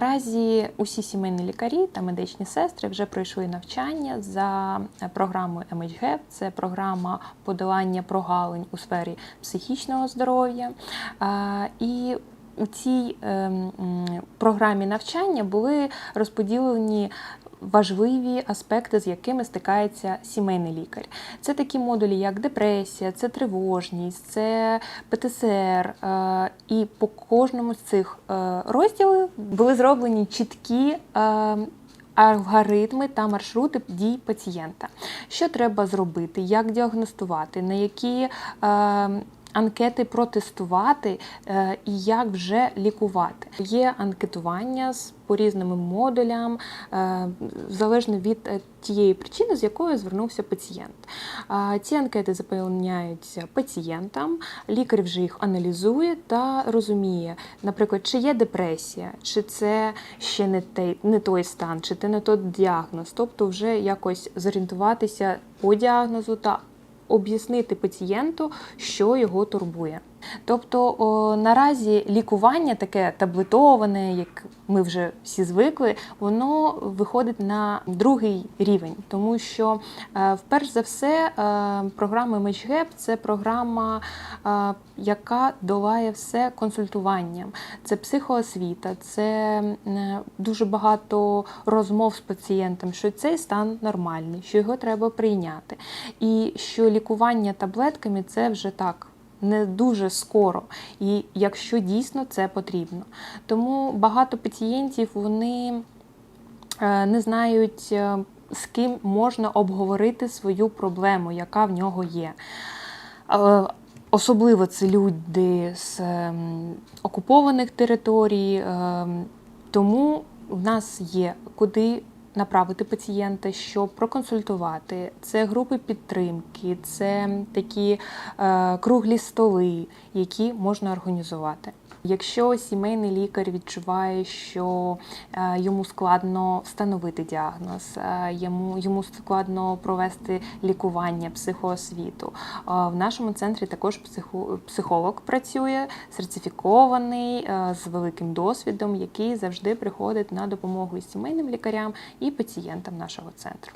Наразі усі сімейні лікарі та медичні сестри вже пройшли навчання за програмою MHGEP. Це програма подолання прогалень у сфері психічного здоров'я. І у цій ем, програмі навчання були розподілені важливі аспекти, з якими стикається сімейний лікар. Це такі модулі, як депресія, це тривожність, це ПТСР. е, І по кожному з цих е, розділів були зроблені чіткі. е, Алгоритми та маршрути дій пацієнта. Що треба зробити, як діагностувати, на які е, анкети протестувати е, і як вже лікувати. Є анкетування з по різним модулям, е, залежно від е, тієї причини, з якою звернувся пацієнт. Ці анкети заповняються пацієнтам, лікар вже їх аналізує та розуміє, наприклад, чи є депресія, чи це ще не той, не той стан, чи це не той діагноз. Тобто, вже якось зорієнтуватися по діагнозу та об'яснити пацієнту, що його турбує. Тобто о, наразі лікування таке таблетоване, як ми вже всі звикли, воно виходить на другий рівень, тому що е, вперш за все е, програма MHGAP – це програма, е, яка долає все консультуванням. Це психоосвіта, це е, дуже багато розмов з пацієнтом, що цей стан нормальний, що його треба прийняти, і що лікування таблетками це вже так не дуже скоро, і якщо дійсно це потрібно. Тому багато пацієнтів вони е, не знають, е, з ким можна обговорити свою проблему, яка в нього є. Е, Особливо це люди з ем, окупованих територій, ем, тому в нас є куди направити пацієнта, щоб проконсультувати. Це групи підтримки, це такі е, круглі столи, які можна організувати. Якщо сімейний лікар відчуває, що е, йому складно встановити діагноз, е, йому, йому складно провести лікування, психоосвіту. е, В нашому центрі також психолог працює, сертифікований з великим досвідом, який завжди приходить на допомогу і сімейним лікарям, і пацієнтам нашого центру.